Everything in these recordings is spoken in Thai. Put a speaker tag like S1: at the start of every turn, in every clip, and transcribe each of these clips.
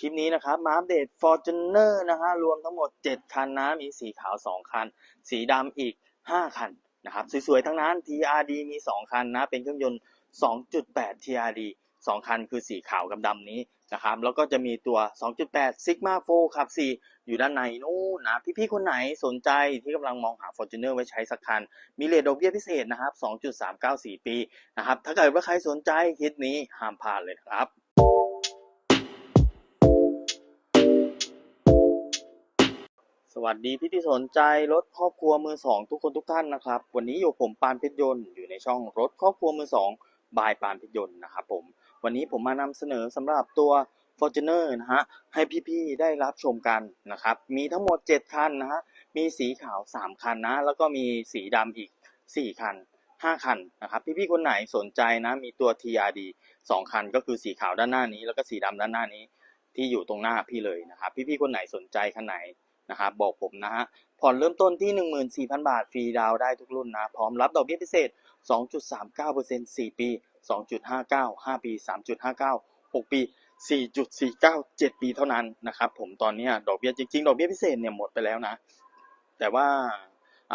S1: คลิปนี้นะครับมาอัปเดต Fortuner นะฮะรวมทั้งหมด 7 คันนะมีสีขาว 2 คัน สีดำอีก 5 คันนะครับสวยๆทั้งนั้น TRD มี 2 คันนะเป็นเครื่องยนต์ 2.8 TRD 2 คันคือสีขาวกับดำนี้นะครับแล้วก็จะมีตัว 2.8 Sigma 4ขับ 4 อยู่ด้านในนู่นนะพี่ๆคนไหนสนใจที่กำลังมองหา Fortuner ไว้ใช้สักคัน มีเลทดอกเบี้ยพิเศษนะครับ 2.394 ปีนะครับถ้าเกิดว่าใครสนใจคลิปนี้ห้ามพลาดเลยครับ วัสดีพี่ที่สนใจรถครอบครัวมือสองทุกคนทุกท่านนะครับ วันนี้อยู่ผมปานเพชรยนต์อยู่ในช่องรถครอบครัวมือสองบายปานเพชรยนต์นะครับผมวันนี้ผมมานำเสนอสำหรับตัว Fortuner นะฮะให้พี่ๆได้รับชมกันนะครับ มีทั้งหมด 7 คันนะฮะมีสีขาว 3 คันนะแล้วก็มีสีดำอีก 4 คัน 5 คันนะครับพี่ๆคนไหนสนใจนะมีตัว TRD 2 คันก็คือสีขาวด้านหน้านี้ แล้วก็สีดำด้านหน้านี้ที่อยู่ตรงหน้าพี่เลยนะครับพี่ๆคนไหนสนใจคันไหน นะครับบอกผมนะฮะผ่อนเริ่มต้นที่ 14,000 บาทฟรีดาวได้ทุกรุ่นนะ พร้อมรับดอกเบี้ยพิเศษ 2.39% 4 ปี 2.59 5 ปี 3.59 6 ปี 4.49 7 ปีเท่านั้นนะครับผมตอนนี้ดอกเบี้ยจริงๆ ดอกเบี้ยพิเศษเนี่ยหมดไปแล้วนะ แต่ว่า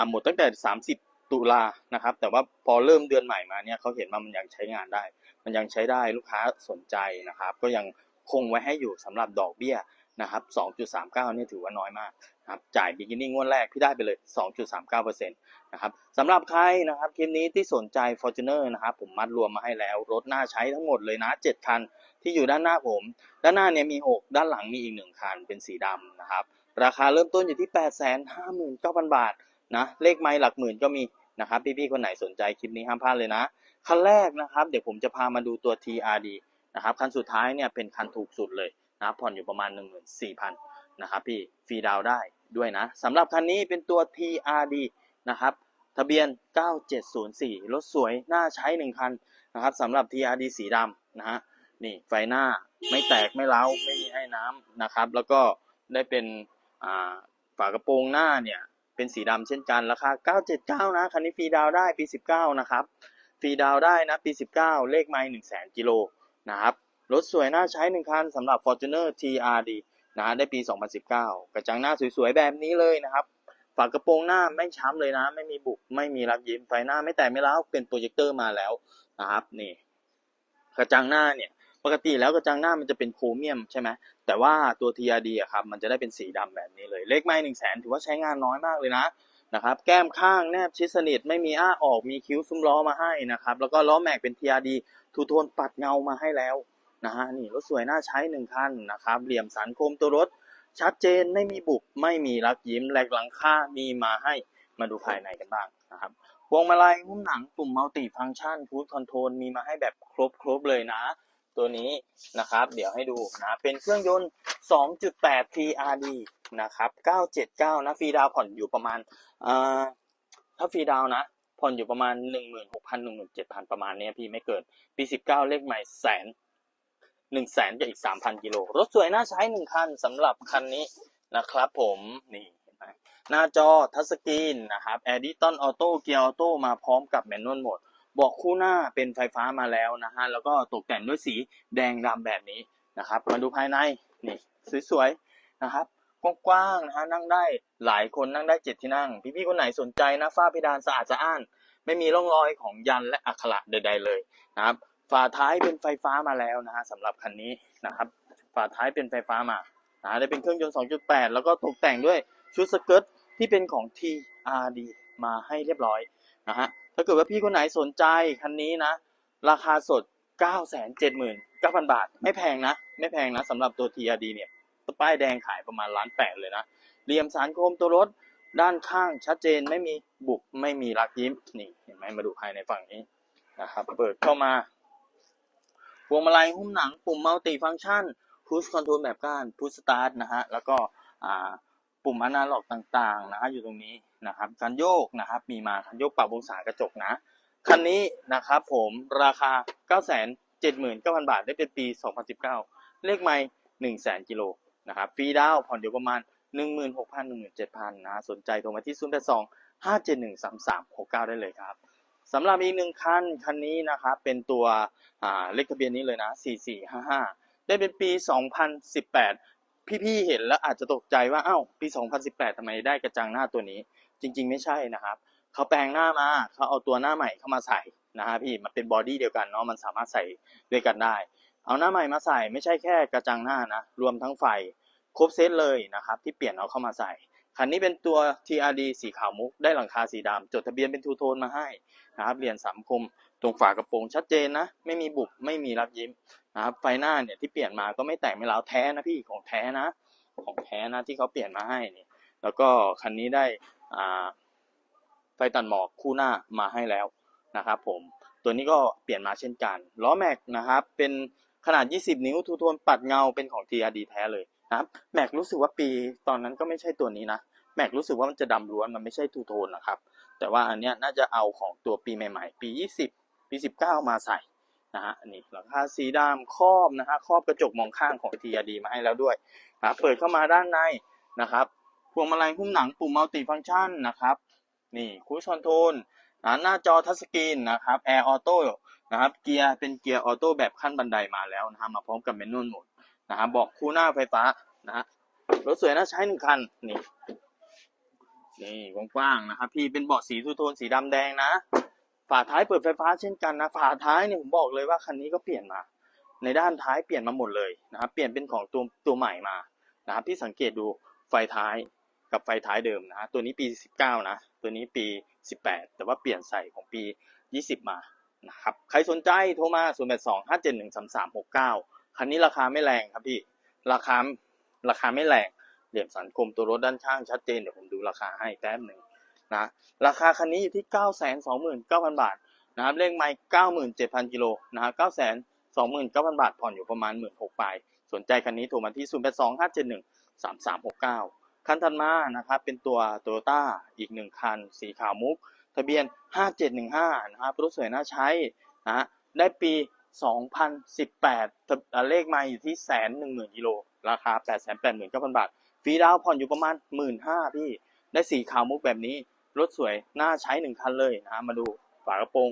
S1: หมดตั้งแต่ 30 ตุลานะครับ แต่ว่าพอเริ่มเดือนใหม่มาเนี่ยเขาเห็นว่ามันยังใช้งานได้ มันยังใช้ได้ลูกค้าสนใจนะครับ ก็ยังคงไว้ให้อยู่สำหรับดอกเบี้ย นะครับ 2.39เนี่ยถือว่าน้อยมากนะครับ จ่าย beginning งวดแรกพี่ได้ไปเลย 2.39%นะครับสำหรับใครนะครับคลิปนี้ที่สนใจ Fortuner นะครับ ผมมัดรวมมาให้แล้ว รถน่าใช้ทั้งหมดเลยนะ 7 คันที่อยู่ด้านหน้าผม ด้านหน้าเนี่ยมี 6 ด้านหลังมีอีก 1 คันเป็นสีดำนะครับ ราคาเริ่มต้นอยู่ที่ 859,000 บาทนะ เลขไม้หลักหมื่นก็มีนะครับ พี่ๆ คนไหนสนใจคลิปนี้ห้ามพลาดเลยนะ คันแรกนะครับ เดี๋ยวผมจะพามาดูตัว TRD นะครับ คันสุดท้ายเนี่ยเป็นคันถูกสุดเลย นะครับผ่อนอยู่ประมาณ 14,000นะครับพี่ฟรีดาวได้ด้วยนะสำหรับคันนี้เป็นตัว TRD นะครับทะเบียน 9704 รถสวยน่าใช้ 1 คันนะครับสำหรับ TRD สีดำนะฮะนี่ไฟหน้าไม่แตกไม่เล้าไม่มีให้น้ำนะครับ แล้วก็ได้เป็นฝากระโปรงหน้าเนี่ยเป็นสีดำเช่นกันราคา 979 นะคันนี้ฟรีดาวได้ปี 19 นะครับฟรีดาวได้นะปี 19 เลขไมล์1 0 0 0 0กิโลนะครับ รถสวยน่าใช้หนึ่งคันสำหรับ Fortuner TRD นะได้ปี 2019 กระจังหน้าสวยๆ แบบนี้เลยนะครับ ฝากระโปรงหน้าไม่ช้ำเลยนะ ไม่มีบุบไม่มีรักยิ้มไฟหน้าไม่แตกไม่ร้าวเป็นโปรเจคเตอร์มาแล้วนะครับนี่ กระจังหน้าเนี่ยปกติแล้วกระจังหน้ามันจะเป็นโครเมียมใช่ไหมแต่ว่าตัว TRD อะครับมันจะได้เป็นสีดำแบบนี้เลย เลขไม่หนึ่งแสนถือว่าใช้งานน้อยมากเลยนะนะครับแก้มข้างแนบชิดสนิทไม่มีอ้าออกมีคิ้วซุ้มล้อมาให้นะครับแล้วก็ล้อแม็กเป็น TRD ทูโทนปัดเงามาให้แล้ว นะฮะนี่รถสวยน่าใช้หนึ่งคันนะครับเหลี่ยมสันโคมตัวรถชัดเจนไม่มีบุบไม่มีรักยิ้มแหลกหลังค่ามีมาให้มาดูภายในกันบ้างนะครับพวงมาลัยหุ้มหนังปุ่มมัลติฟังก์ชันคูดคอนโทรลมีมาให้แบบครบครบเลยนะ ตัวนี้นะครับ เดี๋ยวให้ดูนะเป็นเครื่องยนต์ 2.8 TRD นะครับ 979 นะฟรีดาวผ่อนอยู่ประมาณอ่าถ้าฟรีดาวนะ ผ่อนอยู่ประมาณ 16,000 17,000 ประมาณนี้พี่ไม่เกิน ปี 19 เลขใหม่แสน หนึ่งแสนกับอีกสามพันกิโล รถสวยน่าใช้หนึ่งคันสำหรับคันนี้นะครับผมนี่หน้าจอทัชสกรีนนะครับแอดิตอนออโต้เกียร์ออโต้มาพร้อมกับแมนนวลโหมดบอกคู่หน้าเป็นไฟฟ้ามาแล้วนะฮะแล้วก็ตกแต่งด้วยสีแดงดำแบบนี้นะครับ มาดูภายในนี่สวยๆนะครับกว้างๆนะฮะนั่งได้หลายคนนั่งได้เจ็ดที่นั่ง พี่ๆคนไหนสนใจนะฝ้าเพดานสะอาดสะอ้าน ไม่มีร่องรอยของยันและอักขระใด ๆ เลยนะครับ ฝาท้ายเป็นไฟฟ้ามาแล้วนะฮะสำหรับคันนี้นะครับ ฝาท้ายเป็นไฟฟ้ามานะได้เป็นเครื่องยนต์ 2.8 แล้วก็ตกแต่งด้วยชุดสเกิร์ตที่เป็นของ TRD มาให้เรียบร้อยนะฮะถ้าเกิดว่าพี่คนไหนสนใจคันนี้นะ ราคาสด 979,000 บาท ไม่แพงนะ ไม่แพงนะสำหรับตัว TRD เนี่ยป้ายแดงขายประมาณล้านแปดเลยนะเหลี่ยมสารโคมตัวรถด้านข้างชัดเจนไม่มีบุบไม่มีรักยิ้มนี่เห็นไหมมาดูภายในฝั่งนี้นะครับเปิดเข้ามา พวงมาลัยหุ้มหนังปุ่มมัลติฟังก์ชันพุชคอนโทรลแบบก้านพุชสตาร์ทนะฮะแล้วก็ปุ่มอนาล็อกต่างๆนะฮะอยู่ตรงนี้นะครับการโยกนะครับมีมาการโยกปรับองศากระจกนะคันนี้นะครับผมราคา 9 7 9 0 0 0 บาทได้เป็นปี 2019 เลขไม่1 0 0 0 0กิโลนะครับฟรีดาวน์ผ่อนอยู่ประมาณ 16,000 17,000นะสนใจโทรมาที่ 082 571 3369 ได้เลยครับ สำหรับอีกหนึ่งคันคันนี้นะครับเป็นตัวเลขทะเบียนนี้เลยนะ 4455 ได้เป็นปี 2018 พี่ๆเห็นแล้วอาจจะตกใจว่าอ้าวปี 2018ทำไมได้กระจังหน้าตัวนี้ จริง ๆ ไม่ใช่นะครับเขาแปลงหน้ามาเขาเอาตัวหน้าใหม่เข้ามาใส่นะฮะพี่มันเป็นบอดี้เดียวกันเนาะมันสามารถใส่ด้วยกันได้ เอาหน้าใหม่มาใส่ไม่ใช่แค่กระจังหน้านะรวมทั้งไฟครบเซตเลยนะครับที่เปลี่ยนเอาเข้ามาใส่ คันนี้เป็นตัว TRD สีขาวมุก ได้หลังคาสีดำจดทะเบียนเป็นทูโทนมาให้นะครับเหรียญสามคม ตรงฝากระโปรงชัดเจนนะ ไม่มีบุบไม่มีรับยิ้มนะครับไฟหน้าเนี่ยที่เปลี่ยนมาก็ไม่แตกไม่ร้าวแท้นะพี่ของแท้นะ ของแท้นะที่เขาเปลี่ยนมาให้นี่แล้วก็คันนี้ได้อ่าไฟตัดหมอกคู่หน้ามาให้แล้วนะครับผมตัวนี้ก็เปลี่ยนมาเช่นกันล้อแม็กนะครับเป็นขนาด 20 นิ้วทูโทนปัดเงาเป็นของ TRD แท้เลย นะครับแม็กรู้สึกว่าปีตอนนั้นก็ไม่ใช่ตัวนี้นะแม็กรู้สึกว่ามันจะดำล้วนมันไม่ใช่ทูโทนนะครับ แต่ว่าอันเนี้ยน่าจะเอาของตัวปีใหม่ๆ ปี 20 ปี 19 มาใส่นะฮะนนี้หลังคาสีดำครอบนะฮะครอบกระจกมองข้างของ TRD มาให้แล้วด้วยนะเปิดเข้ามาด้านในนะครับพวงมาลัยหุ้มหนังปุ่มมัลติฟัง c t ชันนะครับนี่คูชอนโทรลนะหน้าจอทัชสกรีนนะครับแอร์ออโต้นะครับเกียร์เป็นเกียร์ออโต้แบบขั้นบันไดมาแล้วนะฮะมาพร้อมกับเมนูโหมด นะฮะเบอกคู่หน้าไฟฟ้านะฮะรถสวยน่าใช้หนึ่งคันนี่นี่กว้างๆนะครับพี่เป็นเบาะสีทูโทนสีดำแดงนะ ฝาท้ายเปิดไฟฟ้าเช่นกันนะ ฝาท้ายเนี่ยผมบอกเลยว่าคันนี้ก็เปลี่ยนมา ในด้านท้ายเปลี่ยนมาหมดเลยนะครับเปลี่ยนเป็นของตัวตัวใหม่มานะครับพี่สังเกตดูไฟท้ายกับไฟท้ายเดิมนะตัวนี้ปี 19 นะ ตัวนี้ปี 18 แต่ว่าเปลี่ยนใส่ของปี 20 มานะครับใครสนใจโทรมา 0 8 2 5 7 1 3 3 6 9 คันนี้ราคาไม่แรงครับพี่ ราคาราคาไม่แรง เหลี่ยมสันคมตัวรถด้านข้างชัดเจนเดี๋ยวผมดูราคาให้แป๊บหนึ่งนะราคาคันนี้อยู่ที่ 9 2 9 0 0 0 บาทนะครับเลขไมล์97,000กิโลนะฮะ9 2 9 0 0 0 บาท ผ่อนอยู่ประมาณ 16,000ปลายสนใจคันนี้โทรมาที่ 0 8 2 5 7 1 3 3 6 9 คันถัดมานะครับเป็นตัว Toyota อีกหนึ่งคัน สีขาวมุก ทะเบียน 5715 นะครับรถสวยน่าใช้นะฮะได้ปี 2018เลขมาอยู่ที่แสนหนึ่งหมื่นกิโลราคา 8 8 9 0 0 0 บาทฟรีดาวน์ผ่อนอยู่ประมาณ 1 5ื่นพี่ ได้สีขาวมุกแบบนี้ รถสวย น่าใช้หนึ่งคันเลยนะมาดูฝากระโปรง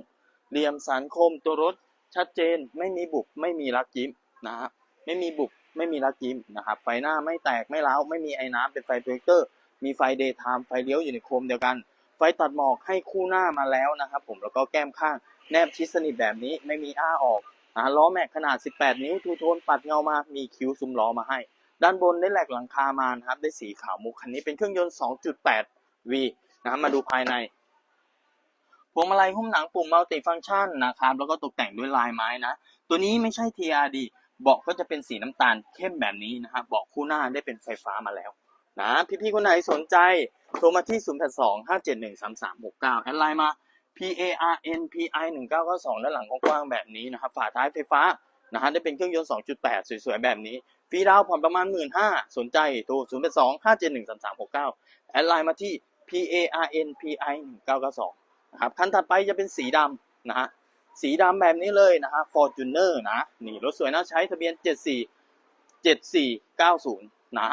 S1: เหลี่ยมสันคมตัวรถชัดเจนไม่มีบุบไม่มีรักยิ้มนะฮะไม่มีบุบไม่มีรักยิ้มนะครับไฟหน้าไม่แตกไม่ร้าไม่มีไอ้น้ำเป็นไฟโปรเจคเตอร์ มีไฟเดย์ไทม์ไฟเลี้ยวอยู่ในโคมเดียวกัน ไฟตัดหมอกให้คู่หน้ามาแล้วนะครับผมแล้วก็แก้มข้างแนบชิดสนิทแบบนี้ไม่มีอ้าออก นะล้อแม็กขนาด 18 นิ้วทูโทนปัดเงามามีคิ้วซุ้มล้อมาให้ ด้านบนได้แหลกหลังคามานะครับได้สีขาวมุกคันนี้เป็นเครื่องยนต์ 2.8 V นะครับมาดูภายในพวงมาลัยหุ้มหนังปุ่มมัลติฟัง c t ชันนะครับแล้วก็ตกแต่งด้วยลายไม้นะ ตัวนี้ไม่ใช่ TRD เบาะก็จะเป็นสีน้ำตาลเข้มแบบนี้นะครับเบาะคู่หน้าได้เป็นไฟฟ้ามาแล้วนะพี่ๆคนไหนสนใจโทรมาที่ 0 8 2 5 7 1 3 3 6 9 แอดไลน์มา P A R N P I 1 9 9 2ด้านหลังกว้างๆแบบนี้นะครับ ฝาท้ายไฟฟ้านะฮะได้เป็นเครื่องยนต์ 2.8 สวยๆ แบบนี้ ฟรีดาวน์ผ่อนประมาณ 1 5ื่นสนใจโทร0 8 2 5 7 1 3 3 6 9 แอดไลน์มาที่ P A R N P I 1 9 9 2นะครับ คันถัดไปจะเป็นสีดำนะฮะ สีดำแบบนี้เลยนะฮะ Fortuner นะ นี่รถสวยน่าใช้ทะเบียน 74 7490 นะ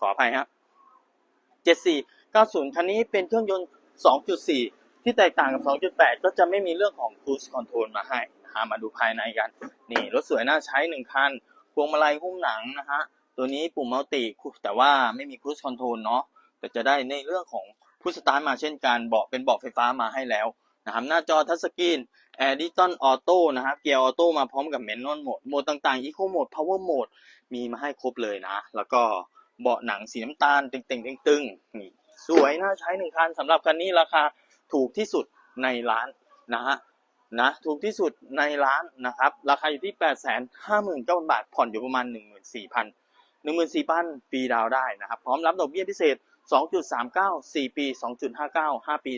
S1: ขออภัยครับ7490 คันนี้เป็นเครื่องยนต์ 2.4 ที่แตกต่างกับ 2.8 ก็จะไม่มีเรื่องของ cruise control มาให้นะฮะมาดูภายในกัน นี่รถสวยน่าใช้1คัน พวงมาลัยหุ้มหนังนะฮะ ตัวนี้ปุ่มมัลติแต่ว่าไม่มี cruise control เนาะแต่จะได้ในเรื่องของผู้สตาร์ทมาเช่นกันเบาะเป็นเบาะไฟฟ้ามาให้แล้วนะครับหน้าจอทัชสกรีนแอร์ดิจิตอลออโต้นะครับเกียร์ออโต้มาพร้อมกับเมนนวลโหมดโหมดต่างๆอีโคโหมดพาวเวอร์โหมดมีมาให้ครบเลยนะ แล้วก็เบาะหนังสีน้ำตาลต่งๆตึงๆนี่สวยน่าใช้หนึ่งคันสำหรับคันนี้ราคา ถูกที่สุดในร้านนะฮะนะถูกที่สุดในร้านนะครับราคาอยู่ที่ 8 5 9 0 0 0 บาท ผ่อนอยู่ประมาณ 14,000 14,000ฟรีดาวได้นะครับ พร้อมรับดอกเบี้ยพิเศษ 2.39 4 ปี 2.59 5 ปี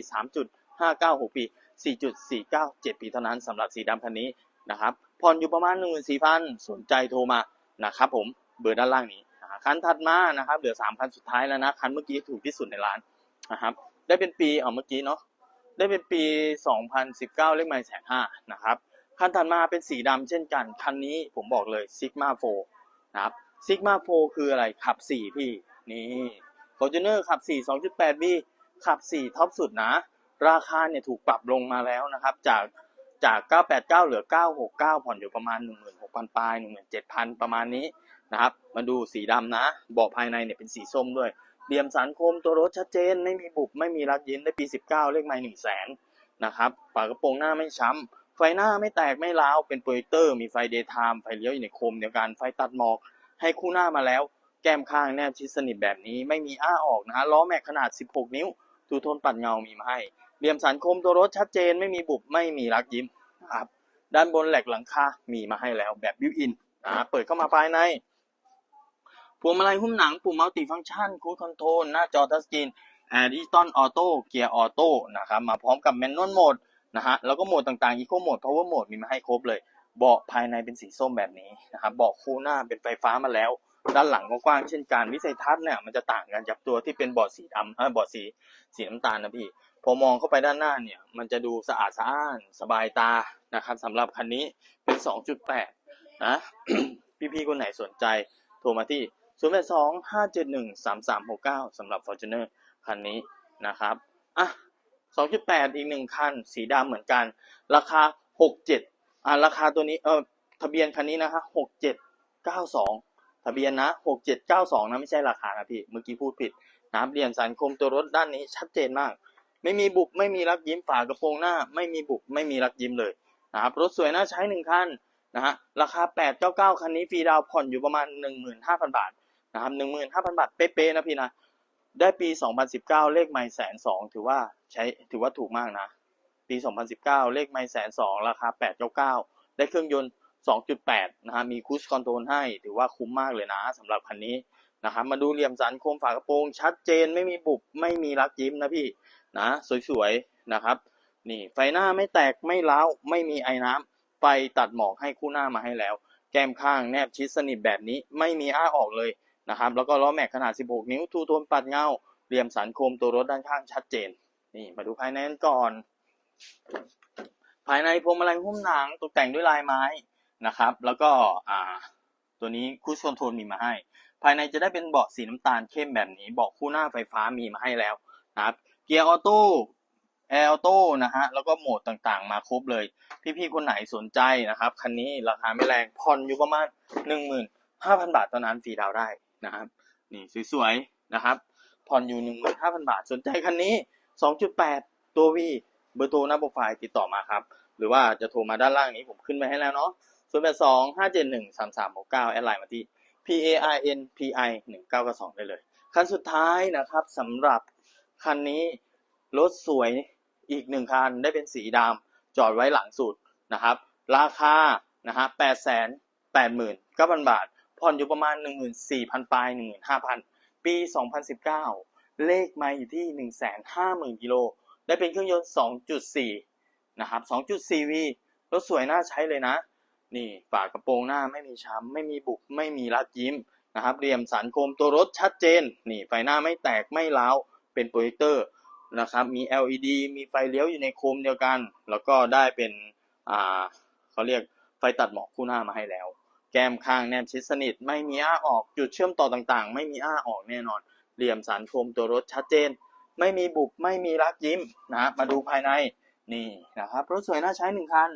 S1: 3.59 6 ปี 4.49 7 ปีเท่านั้นสำหรับสีดำคันนี้นะครับผ่อนอยู่ประมาณ 14,000 สนใจโทรมานะครับผมเบอร์ด้านล่างนี้นะคันถัดมานะครับเหลือ3คันสุดท้ายแล้วนะคันเมื่อกี้ถูกที่สุดในร้านนะครับได้เป็นปีเอาเมื่อกี้เนาะ ได้เป็นปี 2019 เลขไมล์แสนห้านะครับ คันถัดมาเป็นสีดำเช่นกัน คันนี้ผมบอกเลย Sigma 4นะครับ Sigma 4คืออะไรขับ 4 พี่ นี่ Fortuner ขับ 4 2.8 B ขับ 4 ท็อปสุดนะ ราคาเนี่ยถูกปรับลงมาแล้วนะครับ จากจาก 989 เหลือ 969 ผ่อนอยู่ประมาณ 16,000ปลาย17,000 ประมาณนี้นะครับ มาดูสีดำนะ เบาะภายในเนี่ยเป็นสีส้มด้วย เหลี่ยมสันโคมตัวรถชัดเจน ไม่มีบุบไม่มีรักยิ้มได้ปี 19 เลขไม้1 0 0 0 0แสนนะครับฝากระโปรงหน้าไม่ช้ำ ไฟหน้าไม่แตกไม่ร้าว เป็นโปรเจคเตอร์ มีไฟเดย์ไทม์ไฟเลี้ยวอยู่ในโคมเดียวกันไฟตัดหมอก ให้คู่หน้ามาแล้ว แก้มข้างแนบชิดสนิทแบบนี้ไม่มีอ้าออกนะฮะล้อแม็กขนาด 16 นิ้วทูโทนปัดเงามีมาให้เหลี่ยมสันคมตัวรถชัดเจนไม่มีบุบไม่มีรักยิ้มนะครับด้านบนแหลกหลังคา มีมาให้แล้วแบบบิวอินนะเปิดเข้ามาภายใน พวงมาลัยหุ้มหนังปุ่มมัลติฟังก์ชันคูดคอนโทรลหน้าจอทัชสกรีนแอร์ดิจิตอลออโต้เกียร์ออโต้นะครับมาพร้อมกับแมนนวลโหมดนะฮะแล้วก็โหมดต่างๆ Eco Mode Power Mode มีมาให้ครบเลย เบาะภายในเป็นสีส้มแบบนี้นะครับเบาะคู่หน้าเป็นไฟฟ้ามาแล้ว ด้านหลังก็กว้างเช่นกันวิสัยทัศน์เนี่ยมันจะต่างกันจากตัวที่เป็นเบาะสีดำเออเบาะสีสีน้ำตาลนะพี่พอมองเข้าไปด้านหน้าเนี่ยมันจะดูสะอาดสะอ้านสบายตานะครับสำหรับคันนี้เป็น 2.8นะพี่ๆคนไหนสนใจโทรมาที่ 0 8 2 5 7 1 3 3 6 9สำหรับ Fortuner คันนี้นะครับอะ2.8 อีกหนึ่งคัน สีดำเหมือนกัน ราคา 67อ่าราคาตัวนี้เออทะเบียนคันนี้นะฮะ6792 ทะเบียนนะ 6792 นะ ไม่ใช่ราคานะพี่ เมื่อกี้พูดผิดนะครับเหลี่ยมสันคมตัวรถด้านนี้ชัดเจนมาก ไม่มีบุบไม่มีรักยิ้มฝากระโปรงหน้า ไม่มีบุบไม่มีรักยิ้มเลยนะครับรถสวยน่าใช้หนึ่งคันนะฮะราคา 899 คันนี้ฟรีดาวผ่อนอยู่ประมาณ 15,000 บาท นะครับ15,000บาทเป๊ะๆนะพี่นะ ได้ปี2019เก้าเลขไม่แสนสองถือว่าใช้ถือว่าถูกมากนะ ปี2019เก้าเลขไม่แสนสองราคา899ได้เครื่องยนต์2.8นะฮะมีคูชคอนโทรลให้ถือว่าคุ้มมากเลยนะสำหรับคันนี้นะครับมาดูเหลี่ยมสันโคมฝากระโปรง ชัดเจนไม่มีบุบไม่มีรักยิ้มนะพี่นะสวยๆนะครับนี่ไฟหน้าไม่แตกไม่ร้าไม่มีไอ้น้ำไฟตัดหมอกให้คู่หน้ามาให้แล้ว แก้มข้างแนบชิดสนิทแบบนี้ไม่มีอ้าออกเลย นะครับแล้วก็ล้อแม็กขนาด 16 นิ้วทูโทนปัดเงาเหลี่ยมสันโคมตัวรถด้านข้างชัดเจน นี่มาดูภายในกันก่อน ภายในพวงมาลัยหุ้มหนังตกแต่งด้วยลายไม้นะครับ แล้วก็อ่าตัวนี้คูชคอนโทรลมีมาให้ ภายในจะได้เป็นเบาะสีน้ำตาลเข้มแบบนี้เบาะคู่หน้าไฟฟ้ามีมาให้แล้วนะครับเกียร์ออโต้แอร์ออโต้นะฮะแล้วก็โหมดต่างๆ มาครบเลย พี่ๆ คนไหนสนใจนะครับ คันนี้ราคาไม่แรงผ่อนอยู่ประมาณ 15,000 บาทตอนนั้นฟรีดาวได้ นะครับ นี่สวยๆนะครับ ผ่อนอยู่15,000บาท สนใจคันนี้2.8ตัว V เบอร์โทรหน้าโปรไฟล์ติดต่อมาครับ หรือว่าจะโทรมาด้านล่างนี้ผมขึ้นไปให้แล้วเนาะ0 8 2 5 7 1 3 3 6 9แอดไลน์มาที่ P A R N P I 1992ได้เลย คันสุดท้ายนะครับสำหรับคันนี้รถสวยอีกหนึ่งคันได้เป็นสีดำจอดไว้หลังสุดนะครับ ราคานะฮะ8 8 9 0 0 0บาท ผ่อนอยู่ประมาณ 14,000 ปลาย 15,000 ปี 2019 เลขมาอยู่ที่ 150,000 กิโล ได้เป็นเครื่องยนต์ 2.4 นะครับ 2.4V รถสวยน่าใช้เลยนะ นี่ฝากระโปรงหน้าไม่มีช้ำ ไม่มีบุบไม่มีรัดยิ้มนะครับเหลี่ยมสันโคมตัวรถชัดเจน นี่ไฟหน้าไม่แตกไม่ร้าว เป็นโปรเจคเตอร์นะครับมี LED มีไฟเลี้ยวอยู่ในโคมเดียวกัน แล้วก็ได้เป็นอ่าเขาเรียกไฟตัดหมอกคู่หน้ามาให้แล้ว แก้มข้างแนบชิดสนิท ไม่มีอ้าออกจุดเชื่อมต่อต่างๆ ไม่มีอ้าออกแน่นอน เหลี่ยมสันโคมตัวรถชัดเจน ไม่มีบุบไม่มีรักยิ้มนะมาดูภายในนี่นะครับรถสวยน่าใช้หนึ่งคัน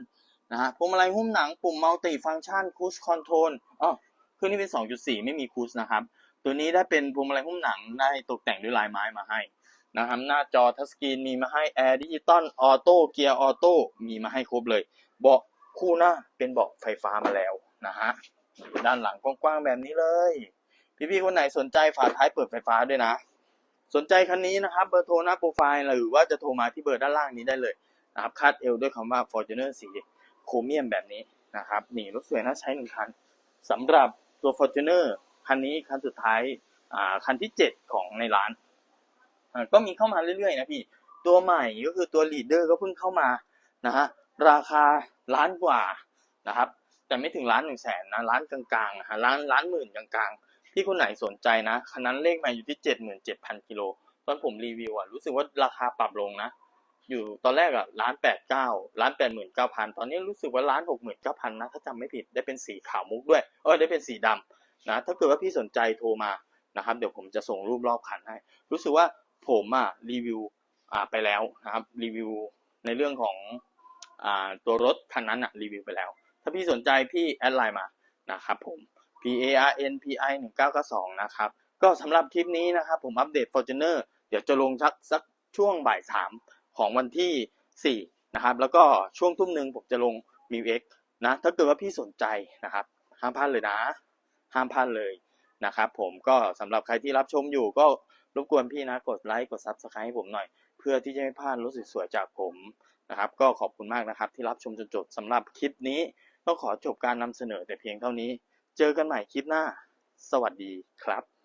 S1: นะฮะพวงมาลัยหุ้มหนังปุ่มมัลติฟังก์ชันคูชคอนโทรลอ๋อเครื่องนี้เป็น 2.4 ไม่มีคูชนะครับ ตัวนี้ได้เป็นพวงมาลัยหุ้มหนังได้ตกแต่งด้วยลายไม้มาให้นะครับหน้าจอทัชสกรีนมีมาให้แอร์ดิจิตอลออโต้เกียร์ออโต้มีมาให้ครบเลย เบาะคู่หน้าเป็นเบาะไฟฟ้ามาแล้ว นะฮะด้านหลังกว้างๆแบบนี้เลย พี่ๆคนไหนสนใจฝาท้ายเปิดไฟฟ้าด้วยนะ สนใจคันนี้นะครับเบอร์โทรหน้าโปรไฟล์หรือว่าจะโทรมาที่เบอร์ด้านล่างนี้ได้เลยนะครับคาดเอลด้วยคำว่า Fortuner สีโครเมียมแบบนี้นะครับนี่รถสวยน่าใช้หนึ่งคันสำหรับตัว Fortuner คันนี้คันสุดท้ายอ่าคันที่ 7 ของในร้าน ก็มีเข้ามาเรื่อยๆนะพี่ ตัวใหม่ก็คือตัว leader ก็เพิ่งเข้ามานะฮะราคาล้านกว่านะครับ แต่ไม่ถึงล้านหนึ่งแสนนะล้านกลางๆนะฮะล้านล้านหมื่นกลางๆพี่คนไหนสนใจนะคันนั้นเลขมาอยู่ที่เจ็ดหมื่นเจ็ดพันกิโลตอนผมรีวิวอะรู้สึกว่าราคาปรับลงนะ อยู่ตอนแรกอะล้านแปดเก้าล้านแปดหมื่นเก้าพันตอนนี้รู้สึกว่าล้านหกหมื่นเก้าพันนะถ้าจำไม่ผิดได้เป็นสีขาวมุกด้วยเออได้เป็นสีดำนะถ้าเกิดว่าพี่สนใจโทรมานะครับเดี๋ยวผมจะส่งรูปรอบคันให้ รู้สึกว่าผมอะรีวิวอ่าไปแล้วนะครับรีวิวในเรื่องของอ่าตัวรถคันนั้นอะรีวิวไปแล้ว ถ้าพี่สนใจพี่แอดไลน์มานะครับผม P A R N P I 1 9 9 2นะครับก็สำหรับคลิปนี้นะครับผมอัปเดต Fortuner เดี๋ยวจะลงสักสักช่วงบ่ายสามของวันที่ 4 นะครับ แล้วก็ช่วงทุ่มหนึ่งผมจะลง m ิว X นะ ถ้าเกิดว่าพี่สนใจนะครับ ห้ามพลาดเลยนะ ห้ามพลาดเลยนะครับผมก็สำหรับใครที่รับชมอยู่ก็รบกวนพี่นะ กดไลค์กด Subscribe ให้ผมหน่อย เพื่อที่จะไม่พลาดรถสวยๆจากผมนะครับ ก็ขอบคุณมากนะครับที่รับชมจนจบสำหรับคลิปนี้ ก็ขอจบการนำเสนอแต่เพียงเท่านี้ เจอกันใหม่คลิปหน้า สวัสดีครับ